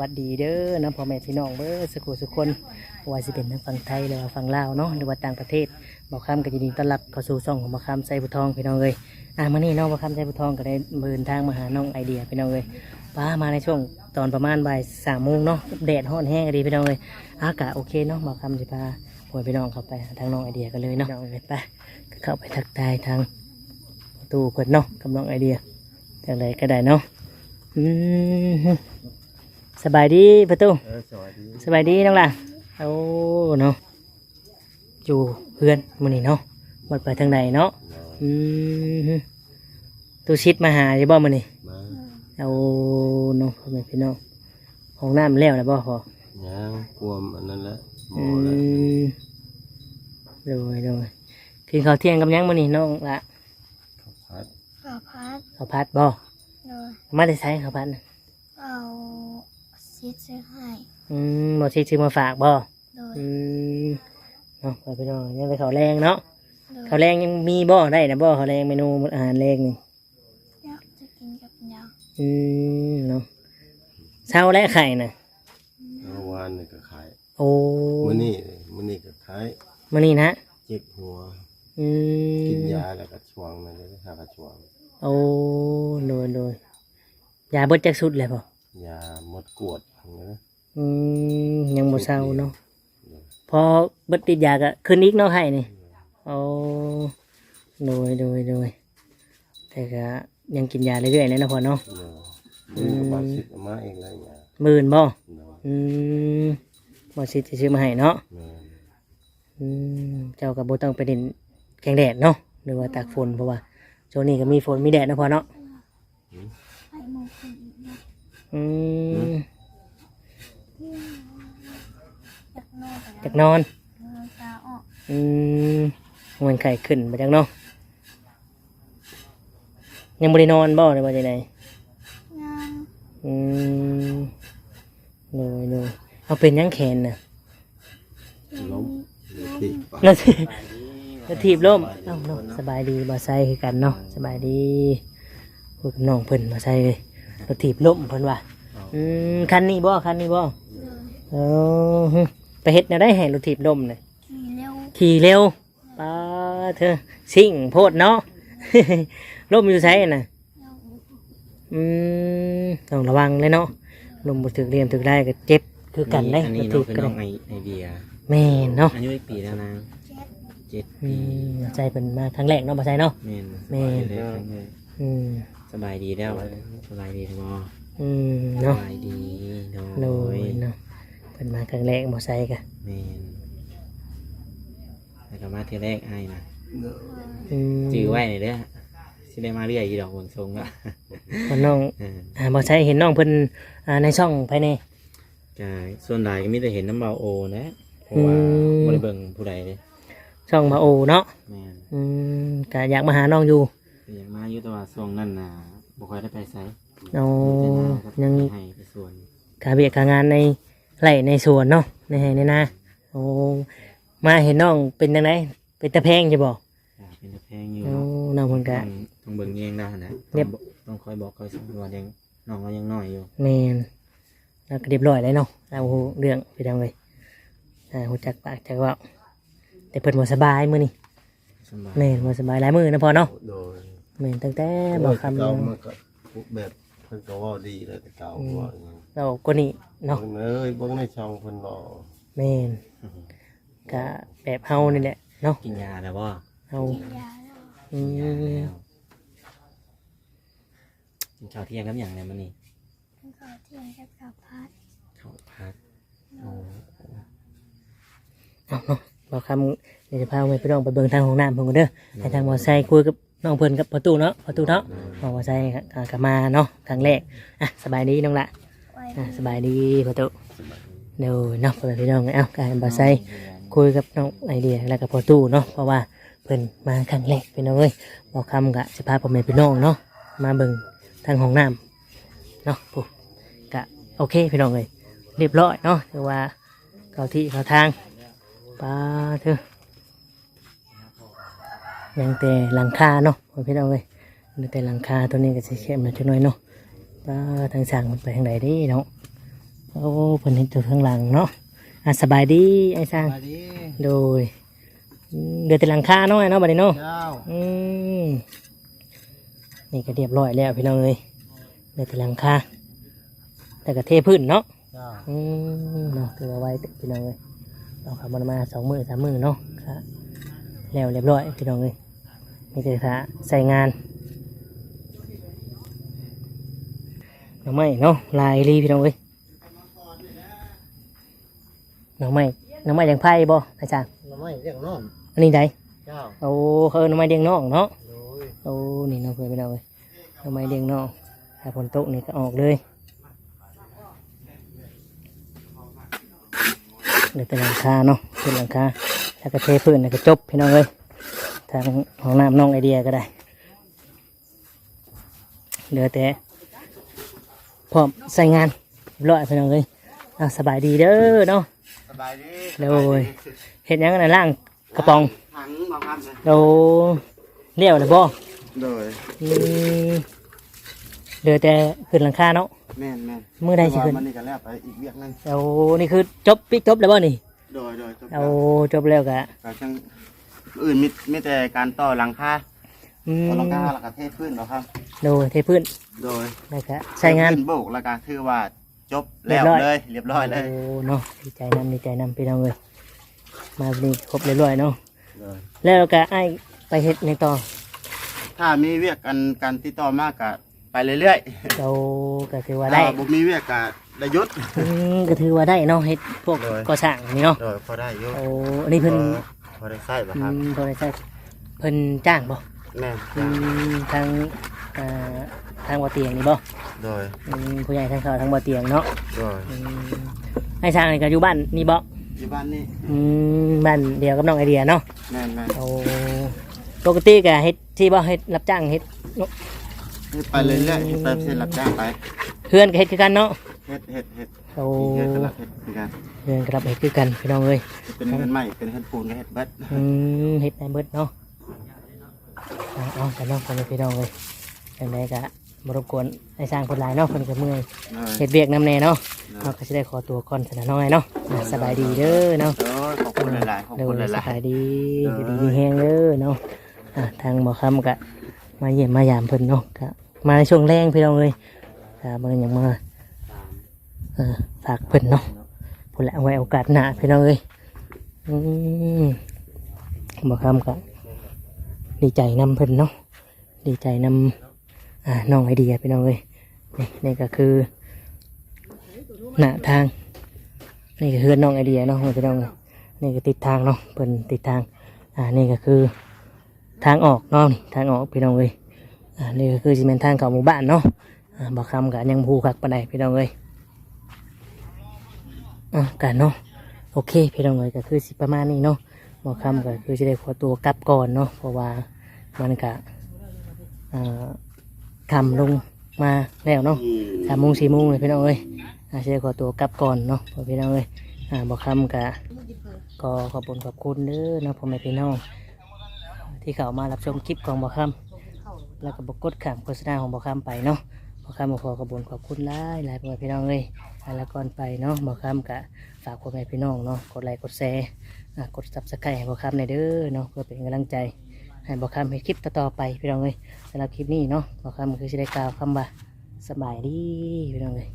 วัสดีเด้อเนาะพ่อแม่พี่น้องเบ้อสุขุสุคนว่าสิเป็นทั้งฝั่งไทยหรือว่าฝั่งลาวเนาะหรือว่าต่างประเทศบอกคำก็ยินดีต้อนรับเข้าสู่ช่องของบอกคำไซบุทองพี่น้องเลยอะมานี่น้องบอกคำไซบุทองก็ได้เดินทางมาหาน้องไอเดียพี่น้องเลยป้ามาในช่วงตอนประมาณบ่ายสามโมงเนาะแดดร้อนแห้งดีพี่น้องเลยอากาศโอเคเนาะบอกคำสิพาพ่อพี่น้องเข้าไปหาทางน้องไอเดียกันเลยเนาะน้องเลยไปเข้าไปทักทายทางตูเปิดเนาะกับน้องไอเดียจากไหนก็ได้เนาะอืม สบายดีประตูเออสวัสดีสบายดีน้องล่ะโอ้เนาะอยู่เพื่อนมื้อนี้เนาะหมดไปทางไหนเนาะอืมตูชิดมาหาอยู่บ่มื้อนี้มาเอาเนาะพ่อแม่พี่น้องห้องน้ำแล้วนะบ่พอยังกลัวอันนั้นแหละหมอือแล้วมโดยโดยกินข้าวเที่ยงกับหยังมื้อนี้น้องละพัดข้าวพัดข้าวผัดบ่โดยมาได้ใช้ข้าวผัดน่ะเอา ซีดซื้อให้อืมบ่สิซื้อมาฝากบ่โดยอืมเนาะพ่อพี่น้องยังไปข้าวแรงเนาะโดยข้าวแรงยังมีบ่ได้นะบ่ข้าวแรงเมนูอาหารแรงนี่อยากจะกินกับยางอืมเนาะเช้าและไข่น่ะ เมื่อวานนี่ก็ขายโอ้มื้อนี้มื้อนี้ก็ขายมานี่นะเจ็บหัว อืมกินยาแล้วก็ช่วงนั่นเลยหากระช่วงโอ้โดยโดยยาเบิดจักสุดเลยป่ะ ยาหมดกวดอย่างนี้นะอืมยังบ่เศร้าเนาะพอเบิดติดยาก็ขึ้นอีกเนาะไข่นี่โอ้โดยโดยโดยแต่ก็ยังกินยาเรื่อยๆเลยนะพ่อเนาะเนาะมื้อก็บาดสิบมาเองเลยยาหมื่นบ่เนาะอืมบ่สิจะซื้อมาให้เนาะแม่นอืมเจ้ากับโบต้องไปเด่นแกงแดดเนาะหรือว่าตากฝนเพราะว่าช่วงนี้ก็มีฝนมีแดดนะพอเนาะให้หมูคนอีกนะอืมอยากนอนแต่จากนอนนอนตาออกอืมมันไข่ขึ้นมาจากเนาะยังไม่ได้นอนบ่ในวันไหนงานอืมโดยโดยเอาเป็นยังแขนน่ะล้มเดี๋ยวที่ปากแล้วทีแล้วทีบล่มเอ้าเนาะสบายดีมาใส่คือกันเนาะสบายดีพูดกับน้องเพิ่นมาใส่เลย แล้วทีบล่มเพิ่นว่าอืมคันนี้บ่คันนี้บ่เลยเออหึไปเฮ็ดแนวได้ให้รถถีบลมเลยขี่เร็วขี่เร็วป้าเธอสิ่งโพดเนาะลมอยู่ไสน่ะเร็วอืมต้องระวังเลยเนาะลมบ่ถึกเรียมถึกได้ก็เจ็บคือกันได้อันรนี้ถน้ถีองบคือก็น้ได้องไอไอเดียแม่นเนาะอายุกี่ปีแล้วนางเจ็ดเจ็ดอืปีมใจเป็นมาครั้งแรกเนาะบ่ใช่เนาะแม่นแม่นสบายดีแล้วอืม สบายดีแล้วสบายดีทั้งหมดอืมสเนาะบายดีโดโดยยเนาะเป็นมาครั้งแรกบ่ใช่กะแม่นแล้วก็มาเทอแรกไอ้นะอืมจื้อไว้หน่อยเด้อสิได้มาเรื่อยอีดอกบนทรงละคนน้องเอออ่าบ่ใช่เห็นน้องเพิ่นอ่าในช่องภายในก็ส่วนใหญ่ก็มีแต่เห็นน้ำเบาโอนะเพราะว่าอืมบริเบิงผู้ใดเลยช่องมาโอเนาะแม่นอืมก็อยากมาหาน้องอยู่ ก็อยากมาอยู่แต่ว่าช่วงนั้นน่ะบ่ค่อยได้ไปไสเอามีแต่นากับยังให้ไปส่วนกาเบียกางานในไร่ในสวนเนาะในไร่ในนาโอ้มาเห็นน้องเป็นยังไงเป็นตะแพงจะบอกก็เป็นตะแพงอยู่โอ้เนาะน้องคนกะต้องต้องเบิ่งเองได้นะเรียบ ต้องคอยบอกคอยสอนว่ายังน้องก็ยังน้อยอยู่แมนแล้วก็เรียบร้อยเลยเนาะเราเรื่องไปทำเลยอ่าหูจักปากจักเว่าแต่เพิ่นบ่สบายมื้อนี้สบายแม่นบ่สบายหลายมื้อนะพอเนาะโดย แม่นตั้งแต่บอกคำเก่ามันก็แบบเพิ่นก็เว่าดีเลยแต่เก่าว่าอย่างนี้เราก็นี่เนาะเบิ่งเอ้ยเบิ่งในช่องเพิ่นรอแม่นก็แบบเฮานี่แหละเนาะกินยาแล้วว่าเฮากินยาแล้วอืกินยามแล้วกินข้าวเที่ยงกับอย่างไรมันนี่กินข้าวเที่ยงกับข้าวพัดข้าวผัดโอ้เอาเนาะบอกคำเดี๋ยวจะพาไปน้องไปเบิ่งทางห้องน้ำเพิ่นก่อนเด้อให้ทางมอไซค์คุยกับ น้องเพิ่นกับประตูเนาะประตูเนาะมอไซค์ก็กลับมาเนาะครั้งแรกอะสบายดีน้องละไว้อะสบายดีประตูเดี๋ยวเนาะเปิดพี่น้องเอ้าการมอไซค์คุยกับน้องไอเดียแล้วก็ประตูเนาะเพราะว่าเพิ่นมาครั้งแรกพี่น้องเอ้ยบอกคำกะจะพาพ่อแม่พี่น้องเนาะมาเบิ่งทางห้องน้ำเนาะปุ๊บกะโอเคพี่น้องเลยเรียบร้อยเนาะถือว่าเข้าที่เข้าทางปลาเถอะ ยังแต่หลังคาเนาะพ่อพี่น้องเลยยังแต่หลังคาตัวนี้ก็สิเข้มหน่อยจักหน่อยเนาะป้าทางสั่งมันไปทางไหนเดิเนาะโอ้เพิ่นเห็นตัวข้างหลังเนาะอะสบายดีไอ้สร้างมาดิโดยอืมเดือดแต่หลังคาเนาะไอ้เนาะบัดนี้เนาะเจ้าอืมนี่ก็เรียบร้อยแล้วพี่น้องเอ้ยเดือดแต่หลังคาแต่ก็เทพื้นเนาะเจ้าอืมเนาะถือว่าไว้พี่น้องเลยเราขับมันมาสองมือสามมือเนาะครับ แล้วเรียบร้อยพี่น้องเลยมีแต่ถ้าใส่งานหน้องไม้เนาะลายรีพี่น้องเลยหน้องไม้หน้องไม้ยังไพ่บ่อาจารย์เราไม่เรียกน้องอันนี้ใดเจ้าโอ้เขาเอิ้นหน้องไม้เดียงนอกเนาะโดยโอ้นี่เนาะเพื่อนพี่น้องเลยหน้องไม้เดียงนอกถ้าฝนตกนี่ก็ออกเลยเดี๋ยวเป็นหลังคาเนาะเป็นหลังคา แล้วก็เทพื้นแล้วก็จบพี่น้องเลยทางห้องน้ำน้องไอเดียก็ได้เหลือแต่พร้อมใส่งานเรียบร้อยพี่น้องเลยอะสบายดีเด้อเนาะสบายดีโดยเห็นยังไงล่างกระป๋องถังมาพันเลยเราเลี้ยวเลยบ่โดยอืมเหลือแต่ขึ้นหลังคาเนาะแม่นแม่นมื้อใดสิขึ้นมันนี่ก็แล้วไปอีกเวียกหนึงเอานี่คือจบปิกจบแล้วบ่นี่ โดยโดยจบเอาจบแล้วกะก็จังอื่นมีมีแต่การต่อหลังคาอืมต่อหลังคาแล้วก็เทพื้นเนาะครับ โดยเทพื้นโดยแล้วก็ใช้งาน เทพื้โบกแล้วก็คือว่าจบแล้วเรียบร้อย เลย เรียบร้อยเลยโอ้เนาะดีใจนำดีใจนำพี่น้องเลยมาวันนี้ครบเรียบร้อยเนาะโดยแล้วก็ไอ้ไปเฮ็ดในต่อถ้ามีเวียกกันการติดต่อมากก็ไปเรื่อยเราก็ถือๆว่าได้ถ้บ่มีเวียกก็ ได้หยุด อืมก็ถือว่าได้เนาะเฮ็ดพวกโดยก่อสร้างนี่เนาะโดยพอได้อยู่โอ้อันนี้เพิ่นพอได้ใส่บ่อืครับมบ่ได้ใช้เพิ่นจ้างบ่แม่นอืมทางอ่าทางบ่เตียงนี่บ่โดยอืมผู้ใหญ่ทางเขาทางบ่เตียงเนาะโดยอืมไอ้สร้างนี่ก็อยู่บ้านนี่บ่อยู่บ้านนี่อืมบ้านเดียวกับน้องไอเดียเนาะแม่นแม่นโอ้ปกติก็เฮ็ดที่บ่เฮ็ดรับจ้างเฮ็ด เฮ็ดไปเรื่อยๆเฮ็ดไปเส้นรับจ้างไปเพื่อนก็เฮ็ดคือกันเนาะ เฮ็ดเฮ็ดเฮ็ดโอ้เฮ็ดก็รับเฮ็ดคือกันเพื่อนก็รับเฮ็ดคือกันพี่น้องเอ้ยเป็นเฮ็ดใหม่เป็นเฮ็ดปูนก็เฮ็ดเบิดอืมเฮ็ดได้เบิดเนาะเอาเอาแต่น้องคนพี่น้องเอ้ยจังไดก็บ่รบกวนไอ้สร้างคนหลายเนาะเพิ่นก็เมื่อยเออเฮ็ดเวียกนำแน่เนาะเราก็สิได้ขอตัวก่อนซะนะน้อยเนาะอะสบายดีเด้อเนาะโอ้ยขอบคุณหลายๆขอบคุณหเด้อสลายบายดีเด้ออยู่ดีมีแฮงเด้อเนาะอะทางหมอคำก็มาเยี่ยมมายามเพิ่นเนาะก็มาในช่วงแรงพี่น้องเอ้ยถ้าเบิ่งหยังมาเออ ฝากเพิ่นเนาะพุ่นละเอาไว้โอกาสหน้าพี่น้องเอ้ยอืมหมอคำก็ดีใจนำเพิ่นเนาะดีใจนำอ่าน้องไอเดียพี่น้องเอ้ยนี่นี่ก็คือหน้าทางนี่ก็คือน้องไอเดียเนาะพี่น้องเอ้ยนี่ก็ติดทางเนาะเปิ่นติดทางอ่านี่ก็คือทางออกเนาะนี่ทางออกพี่น้องเอ้ยอ่านี่ก็คือซีเมนทางเข้าหมู่บ้านเนาะอ่าบอกคำกับยังภูคักปานใดพี่น้องเอ้ย อะกันเนาะโอเคพี่น้องเอ้ยก็คือสิประมาณนี้เนาะบอกคำก็คือจะได้ขอตัวกลับก่อนเนาะเพราะว่ามันก็อ่าคำลงมาแล้วเนาะสามโมงสี่โมงเลยพี่น้องเอ้ยอาเชขอตัวกลับก่อนเนาะพี่น้องเอ้ยอ่าบอกคำกะก็ขอบคุณขอบคุณเด้อนะพ่อแม่พี่น้องที่เข้ามารับชมคลิปของบอกคำแล้วก็บอกกดขามโฆษณาของบอกคำไปเนาะ อคำบอกขอขอบคุณขอบคุณหลายหลายพ่อแม่พี่น้องเลยอาแล้วก่อนไปเนาะบอกคำกะฝากพ่อแม่พี่น้องเนาะกดไลค์กดแชร์กดซับสไครต์บอกคำในเด้อเนาะเพื่อเป็นกำลังใจให้บอกคำให้คลิปต่อๆไปพี่น้องเลยสำหรับคลิปนี้เนาะบอกคำคือสิได้กล่าวคำว่าสบายดีพี่น้องเลย